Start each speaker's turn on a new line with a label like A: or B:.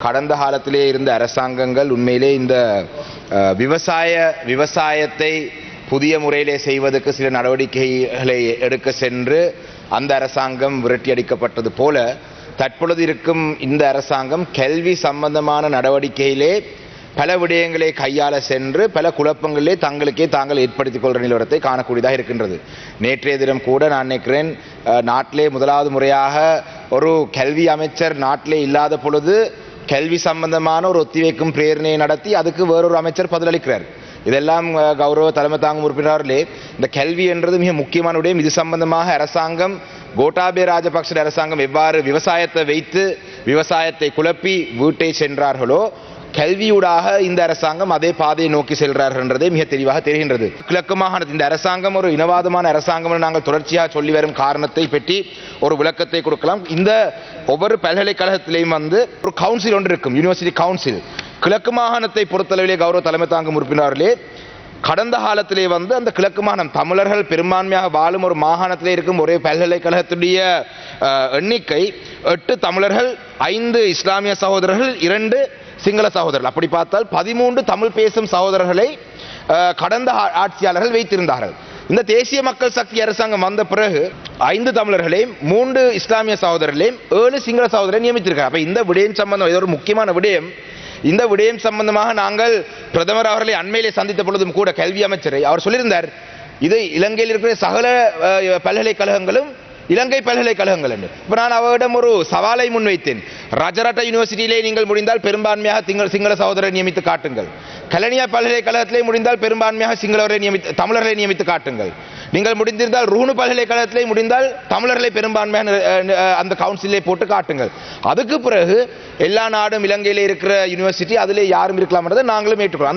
A: கடந்த காலத்திலே இருந்த அரசாங்கங்கள் உண்மையிலே இந்த விவசாய விவசாயத்தை புதிய முறையிலே செய்வதற்கு சில நடவடிக்கைகளை எடுக்க சென்று அந்த அரசாங்கம் விரட்டி அடிக்கப்பட்டது போல தற்பொழுது இருக்கும் இந்த அரசாங்கம் கல்வி சம்பந்தமான நடவடிக்கையிலே பல விடயங்களை கையாள சென்று பல குழப்பங்களிலே தங்களுக்கே தாங்கள் ஏற்படுத்திக் கொள்கிற நிலவரத்தை காணக்கூடியதாக இருக்கின்றது. நேற்றைய தினம் கூட நான் நினைக்கிறேன் நாட்டிலே முதலாவது முறையாக ஒரு கல்வி அமைச்சர் நாட்டிலே இல்லாத பொழுது கல்வி சம்பந்தமான ஒரு ஒத்திவைக்கும் பிரேரணையை நடத்தி அதுக்கு வேறொரு அமைச்சர் பதிலளிக்கிறார். இதெல்லாம் கௌரவ தலைமை தாங்கும் உறுப்பினர்களே இந்த கல்வி என்றது மிக முக்கியமான விடயம். இது சம்பந்தமாக அரசாங்கம் கோட்டாபே ராஜபக்ஷ அரசாங்கம் எவ்வாறு விவசாயத்தை வைத்து விவசாயத்தை குழப்பி வீட்டை சென்றார்களோ கல்வியூடாக இந்த அரசாங்கம் அதே பாதையை நோக்கி செல்கிறார்கள் என்றதே மிக தெளிவாக தெரிகின்றது. கிழக்கு மாகாணத்தில் இந்த அரசாங்கம் ஒரு இனவாதமான அரசாங்கம் நாங்கள் தொடர்ச்சியாக சொல்லி வரும் காரணத்தை பற்றி ஒரு விளக்கத்தை கொடுக்கலாம். இந்த ஒவ்வொரு பல்கலைக்கழகத்திலையும் வந்து ஒரு கவுன்சில் ஒன்று இருக்கும் யூனிவர்சிட்டி கவுன்சில் கிழக்கு மாகாணத்தை பொறுத்தளவிலே கௌரவ தலைமை தாங்கும் உறுப்பினர்களே கடந்த காலத்திலே வந்து அந்த கிழக்கு மாகாணம் தமிழர்கள் பெரும்பான்மையாக வாழும் ஒரு மாகாணத்திலே இருக்கும் ஒரே பல்கலைக்கழகத்துடைய எண்ணிக்கை எட்டு தமிழர்கள் ஐந்து இஸ்லாமிய சகோதரர்கள் இரண்டு சிங்கள சகோதரர்கள். அப்படி பார்த்தால் பதிமூன்று தமிழ் பேசும் சகோதரர்களை கடந்த ஆ- ஆட்சியாளர்கள் வைத்திருந்தார்கள். இந்த தேசிய மக்கள் சக்தி அரசாங்கம் வந்த பிறகு ஐந்து தமிழர்களையும் மூன்று இஸ்லாமிய சகோதரர்களையும் ஏழு சிங்கள சகோதரரை நியமித்திருக்காங்க அப்ப இந்த விடயம் சம்பந்தம் இது ஒரு முக்கியமான விடயம். இந்த விடயம் சம்பந்தமாக நாங்கள் பிரதமர் அவர்களை அண்மையிலே சந்தித்த பொழுதும் கூட கல்வி அமைச்சரை அவர் சொல்லியிருந்தார். இது இலங்கையில் இருக்கிற சகல பல்கலைக்கழகங்களும் இலங்கை பல்கலைக்கழகங்கள் என்று. இப்போ நான் அவரிடம் ஒரு சவாலை முன்வைத்தேன். ரஜரட்ட யூனிவர்சிட்டியிலே நீங்கள் முடிந்தால் பெரும்பான்மையாக திங்கள் சிங்கள சகோதரரை நியமித்து காட்டுங்கள். கலனியா பல்கலைக்கழகத்திலே முடிந்தால் பெரும்பான்மையாக சிங்களவரை நியமித்து தமிழர்களை நியமித்து காட்டுங்கள். நீங்கள் முடிந்திருந்தால் ரூணு பல்கலைக்கழகத்திலே முடிந்தால் தமிழர்களை பெரும்பான்மையான அந்த கவுன்சிலே போட்டு காட்டுங்கள். அதுக்கு பிறகு எல்லா நாடும் இலங்கையில் இருக்கிற யூனிவர்சிட்டி அதிலே யாரும் இருக்கலாம்ன்றதை நாங்களும் ஏற்றுக்கொள்ளும் அந்த